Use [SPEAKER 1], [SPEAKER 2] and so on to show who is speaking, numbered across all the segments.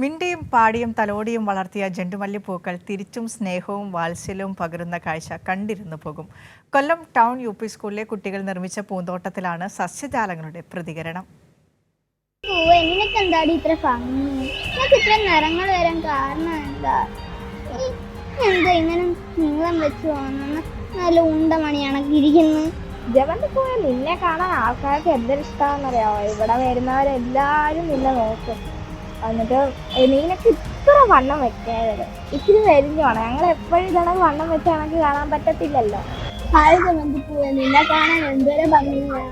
[SPEAKER 1] മിണ്ടിയും പാടിയും തലോടിയും വളർത്തിയ ജണ്ടുമല്ലിപ്പൂക്കൾ തിരിച്ചും സ്നേഹവും വാത്സല്യവും പകരുന്ന കാഴ്ച കണ്ടിരുന്നു പോകും. കൊല്ലം ടൗൺ യു പി സ്കൂളിലെ കുട്ടികൾ നിർമ്മിച്ച പൂന്തോട്ടത്തിലാണ് സസ്യജാലങ്ങളുടെ പ്രതികരണം.
[SPEAKER 2] എന്താടി ഇത്ര ഭംഗി? ഇത്ര നിറങ്ങൾ വരാൻ കാരണം എന്താ? എന്താ ഇങ്ങനെ നീളം വെച്ച് തോന്നുന്നു. നല്ല ഉണ്ട മണിയാണൊക്കെ ഇരിക്കുന്നു.
[SPEAKER 3] ജവന്റെ പോയാൽ നിന്നെ കാണാൻ ആൾക്കാർക്ക് എന്തൊരു ഇഷ്ടമാണെന്നറിയാമോ ഇവിടെ വരുന്നവരെല്ലാരും നിന്നെ നോക്കും. എന്നിട്ട് മീനൊക്കെ ഇത്ര വണ്ണം വെക്കരുത് ഇച്ചിരി വരിഞ്ഞു വേണം. ഞങ്ങൾ എപ്പോഴും ഇതാണെങ്കിൽ വണ്ണം വെച്ച് കണക്ക് കാണാൻ പറ്റത്തില്ലല്ലോ.
[SPEAKER 2] ഹായ് ജമന്തി പൂവേ? നിന്നെ കാണാൻ എന്തോരം ഭംഗിയാ.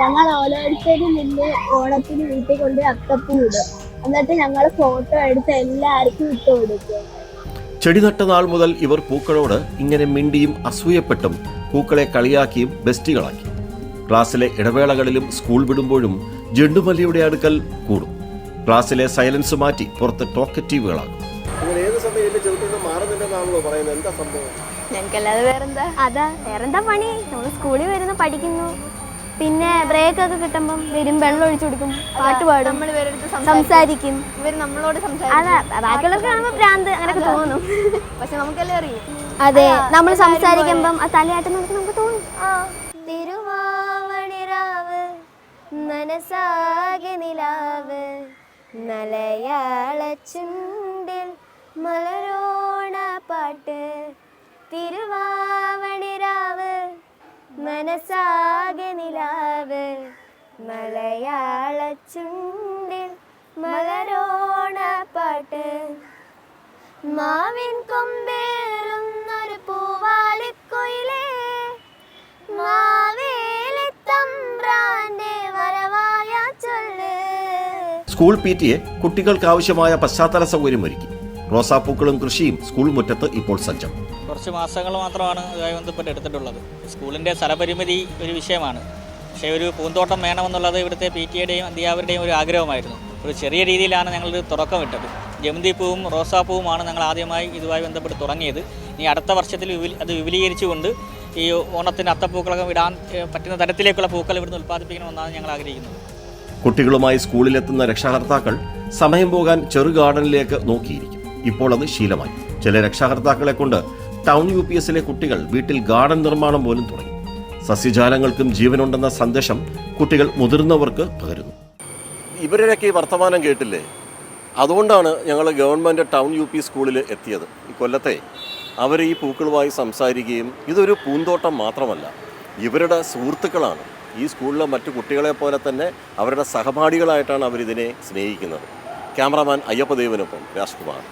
[SPEAKER 2] ഞങ്ങൾ ഓരോരുത്തരും നിന്ന് ഓണത്തിന് വീട്ടിൽ കൊണ്ട് അത്തപ്പൂ ഇടും. എന്നിട്ട് ഞങ്ങൾ ഫോട്ടോ എടുത്ത് എല്ലാവർക്കും ഇട്ട് കൊടുക്കും.
[SPEAKER 4] ചെടി നട്ട നാൾ മുതൽ ഇവർ പൂക്കളോട് ഇങ്ങനെ മിണ്ടിയും അസൂയപ്പെട്ടും പൂക്കളെ കളിയാക്കിയും ബെസ്റ്റികളാക്കി. ക്ലാസ്സിലെ ഇടവേളകളിലും സ്കൂൾ വിടുമ്പോഴും ജെണ്ടുമല്ലിയുടെ അടുക്കൽ കൂടും. ക്ലാസ്സിലെ സൈലൻസ് മാറ്റി പുറത്ത് ടോക്കറ്റീവുകളാകും
[SPEAKER 3] ഞങ്ങൾക്കല്ലാതെ വേറെന്താ? അതാ വേറെന്താ പണി? നമ്മൾ സ്കൂളിൽ വരുന്നു പഠിക്കുന്നു. പിന്നെ ബ്രേക്ക് ഒക്കെ കിട്ടുമ്പം വരും വെള്ളം ഒഴിച്ചു കൊടുക്കും പാട്ട് പാടും നമ്മൾ സംസാരിക്കും. ഇവർ നമ്മളോട് അതാ ബാക്കിയുള്ളവർക്ക് കാണുമ്പോൾ ഭ്രാന്ത് അങ്ങനെയൊക്കെ തോന്നും. പക്ഷെ നമുക്കെല്ലാം അറിയും. അതെ നമ്മൾ സംസാരിക്കുമ്പം ആ തലയാട്ടം നമുക്ക് നമുക്ക് തോന്നും. തിരുവാവണിരാവ് മനസ്സാകെ നിലാവ്. മലയാള ചുണ്ടിൽ മലരോണ പാട്ട് തിരുവാവണിരാവ് മനസാകെ നിലാവ്. മലയാള ചുണ്ടിൽ മലരോണ പാട്ട് മാവിൻ കൊമ്പേറുന്നൊരു
[SPEAKER 4] സ്കൂൾ പി ടി എ കുട്ടികൾക്ക് ആവശ്യമായ പശ്ചാത്തല സൗകര്യമൊരുക്കി റോസാപ്പൂക്കളും കൃഷിയും സ്കൂൾ മുറ്റത്ത് ഇപ്പോൾ സജ്ജം.
[SPEAKER 5] കുറച്ച് മാസങ്ങൾ മാത്രമാണ് ഇതുമായി ബന്ധപ്പെട്ട് എടുത്തിട്ടുള്ളത്. സ്കൂളിന്റെ സ്ഥലപരിമിതി ഒരു വിഷയമാണ്. പക്ഷേ ഒരു പൂന്തോട്ടം വേണമെന്നുള്ളത് ഇവിടുത്തെ പി ടി എയുടെയും അധ്യാപകരുടെയും ഒരു ആഗ്രഹമായിരുന്നു. ഒരു ചെറിയ രീതിയിലാണ് ഞങ്ങൾ തുടക്കം ഇട്ടത് ജമന്തിപ്പൂവും റോസാപ്പൂവുമാണ് ഞങ്ങൾ ആദ്യമായി ഇതുമായി ബന്ധപ്പെട്ട് തുടങ്ങിയത്. ഇനി അടുത്ത വർഷത്തിൽ അത് വിപുലീകരിച്ചുകൊണ്ട് ഈ ഓണത്തിന് അത്തപ്പൂക്കളൊക്കെ വിടാൻ പറ്റുന്ന തരത്തിലേക്കുള്ള പൂക്കൾ ഇവിടുന്ന് ഉൽപ്പാദിപ്പിക്കണമെന്നാണ് ഞങ്ങൾ ആഗ്രഹിക്കുന്നത്.
[SPEAKER 4] കുട്ടികളുമായി സ്കൂളിലെത്തുന്ന രക്ഷാകർത്താക്കൾ സമയം പോകാൻ ചെറു ഗാർഡനിലേക്ക് നോക്കിയിരിക്കും. ഇപ്പോൾ അത് ശീലമായി. ചില രക്ഷാകർത്താക്കളെ കൊണ്ട് ടൗൺ യു പി എസിലെ കുട്ടികൾ വീട്ടിൽ ഗാർഡൻ നിർമ്മാണം പോലും തുടങ്ങി. സസ്യജാലങ്ങൾക്കും ജീവനുണ്ടെന്ന സന്ദേശം കുട്ടികൾ മുതിർന്നവർക്ക് പകരുന്നു.
[SPEAKER 6] ഇവരുടെയൊക്കെ ഈ വർത്തമാനം കേട്ടില്ലേ? അതുകൊണ്ടാണ് ഞങ്ങൾ ഗവൺമെന്റ് ടൗൺ യു പി സ്കൂളിൽ എത്തിയത്. ഈ കൊല്ലത്തെ അവർ ഈ പൂക്കളുമായി സംസാരിക്കുകയും ഇതൊരു പൂന്തോട്ടം മാത്രമല്ല ഇവരുടെ സുഹൃത്തുക്കളാണ്. ഈ സ്കൂളിലെ മറ്റു കുട്ടികളെ പോലെ തന്നെ അവരുടെ സഹപാഠികളായിട്ടാണ് അവരിതിനെ സ്നേഹിക്കുന്നത്. ക്യാമറാമാൻ അയ്യപ്പദേവനൊപ്പം രാജ്കുമാർ.